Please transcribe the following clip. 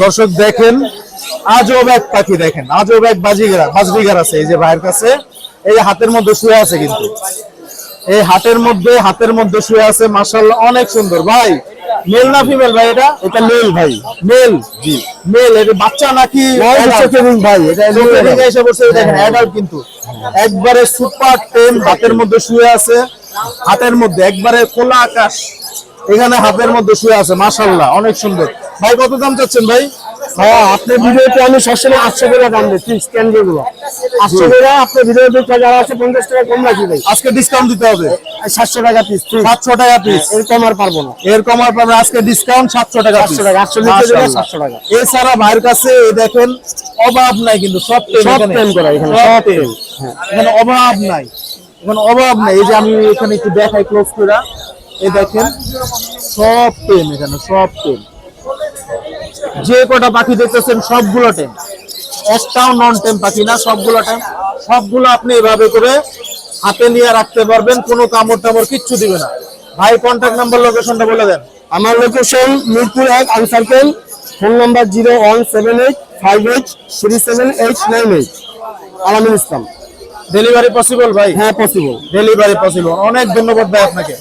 দর্শক দেখেন আজব এক পাখি দেখেন আজব এক বাজিগার বাজবিগার আছে এই যে ভাইয়ের কাছে। এই হাতের মধ্যে শুয়ে আছে কিন্তু। এই হাতের মধ্যে হাতের মধ্যে শুয়ে আছে মাশাআল্লাহ অনেক সুন্দর। ভাই মেল না ফিমেল ভাই এটা? এটা মেল ভাই। মেল জি। মেল এটা বাচ্চা নাকি ভাই এটা এসে বসে দেখেন অ্যাডাল্ট কিন্তু। একবারে সুপার টেম হাতের মধ্যে শুয়ে আছে। হাতের মধ্যে একবারে খোলা আকাশ এখানে হাতের মধ্যে শুয়ে আছে মাশাআল্লাহ অনেক সুন্দর। ভাই কত দাম চাচ্ছেন ভাই? হ্যাঁ আপনার ভিডিওতে আমি সবসময় আটশো করে দাম দিই আটশো করে আপনার ভিডিও যারা আছে পঞ্চাশ টাকা কম রাখি ভাই। আজকে ডিসকাউন্ট দিতে হবে। সাতশো টাকা পিস সাতশো টাকা পিস আর পারব না। আর পাবেন আজকে ডিসকাউন্ট সাতশো টাকা 700 টাকা, 800 নিচে দিলে 700 টাকা। এছাড়া ভাইয়ের কাছে দেখেন অভাব নাই কিন্তু সব করা এখানে, হ্যাঁ, এখানে অভাব নাই। এখানে অভাব নাই। এই যে আমি এখানে একটু দেখাই ক্লোজ করে। এই দেখেন সব টেম এখানে সব টেম যে কটা পাখি দেখতেছেন সবগুলো টেম। একটাও নন টেম পাখি না সবগুলো টেম। সবগুলো আপনি এভাবে করে হাতে নিয়ে রাখতে পারবেন কোনো কামড় টামড় কিচ্ছু দিবে না। ভাই কন্ট্যাক্ট নাম্বার লোকেশনটা বলে দেন। আমার লোকেশন মিরপুর এক আনসার্কেল phone number zero one seven eight five eight three seven eight nine eight. Alamin Islam. Delivery possible ভাই? হ্যাঁ পসিবল ডেলিভারি পসিবল অনেক ধন্যবাদ ভাই আপনাকে।